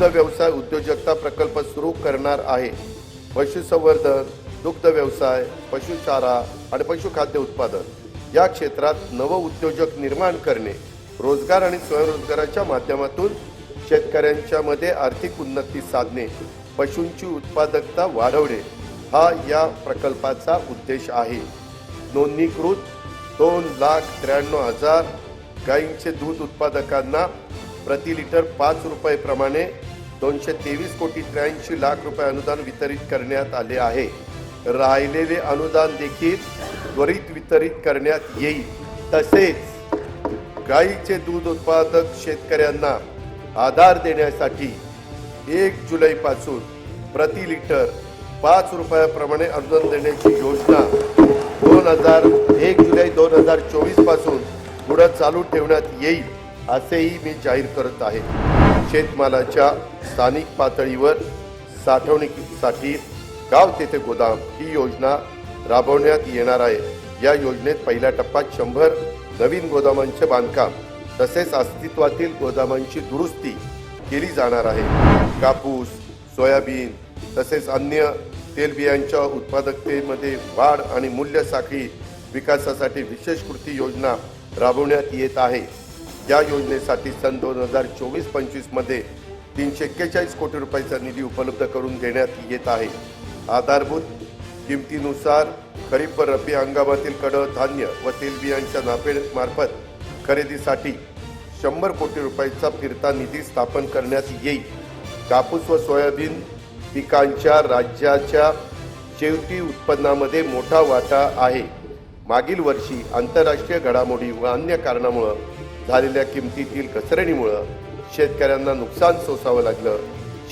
दुग्ध व्यवसाय उद्योजकता प्रकल्प सुरू करणार आहे. पशुसंवर्धन दुग्ध व्यवसाय पशुचारा आणि पशुखाद्य उत्पादन या क्षेत्रात नव उद्योजक निर्माण करणे रोजगार आणि स्वयंरोजगाराच्या माध्यमातून शेतकऱ्यांच्या मध्ये आर्थिक उन्नती साधणे पशूंची उत्पादकता वाढवणे हा या प्रकल्पाचा उद्देश आहे. नोंदणीकृत दोन लाख त्र्याण्णव हजार गायींचे दूध उत्पादकांना प्रति लिटर पाच रुपये प्रमाणे दोनशे तेवीस कोटी त्र्याऐंशी लाख रुपये अनुदान वितरित करण्यात आले आहे. राहिलेले अनुदान देखील त्वरित वितरित करण्यात येईल. तसेच गाईचे दूध उत्पादक शेतकऱ्यांना आधार देण्यासाठी एक जुलैपासून प्रति लिटर पाच रुपयाप्रमाणे अनुदान देण्याची योजना दोन हजार एक जुलै दोन हजार चोवीसपासून पुढं चालू ठेवण्यात येईल असेही मी जाहीर करत आहे. शेतमालाच्या स्थानिक पातळीवर साठवणुकीसाठी गाव तेथे गोदाम ही योजना राबवण्यात येणार आहे. या योजनेत पहिल्या टप्प्यात शंभर नवीन गोदामांचे बांधकाम तसेच अस्तित्वातील गोदामांची दुरुस्ती केली जाणार आहे. कापूस सोयाबीन तसेच अन्य तेलबियांच्या उत्पादकतेमध्ये वाढ आणि मूल्य साखळी विकासासाठी विशेष कृती योजना राबवण्यात येत आहे. या योजनेसाठी सन दोन हजार चोवीस पंचवीसमध्ये तीनशे एक्केचाळीस कोटी रुपयाचा निधी उपलब्ध करून देण्यात येत आहे. आधारभूत किमतीनुसार खरीप व रब्बी हंगामातील कडधान्य व तेलबियांच्या नाफेडमार्फत खरेदीसाठी शंभर कोटी रुपयाचा फिरता निधी स्थापन करण्यात येईल. कापूस व सोयाबीन पिकांच्या राज्याच्या शेवटी उत्पन्नामध्ये मोठा वाटा आहे. मागील वर्षी आंतरराष्ट्रीय घडामोडी व अन्य कारणामुळं झालेल्या किमतीतील घसरणीमुळं शेतकऱ्यांना नुकसान सोसावं लागलं.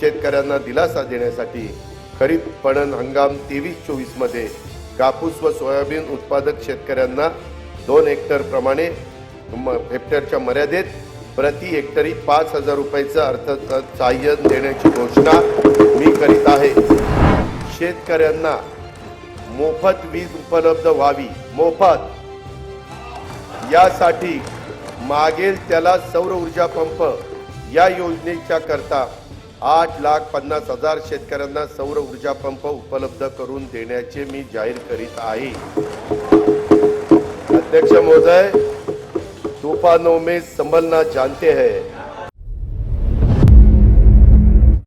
शेतकऱ्यांना दिलासा देण्यासाठी खरीप पणन हंगाम तेवीस चोवीसमध्ये कापूस व सोयाबीन उत्पादक शेतकऱ्यांना दोन हेक्टरप्रमाणे म- हेक्टरच्या मर्यादेत प्रति हेक्टरी पाच हजार रुपयाचं अर्थ सहाय्य देण्याची घोषणा मी करीत आहे. शेतकऱ्यांना मोफत वीज उपलब्ध व्हावी. मोफत. यासाठी मागेल त्याला सौर ऊर्जा पंप. या योजनेच्या करता आठ लाख पन्नास हजार शेतकऱ्यांना सौर ऊर्जा पंप उपलब्ध करून देण्याचे मी जाहीर करीत आहे. अध्यक्ष महोदय तूफानों में संभलना जानते हैं.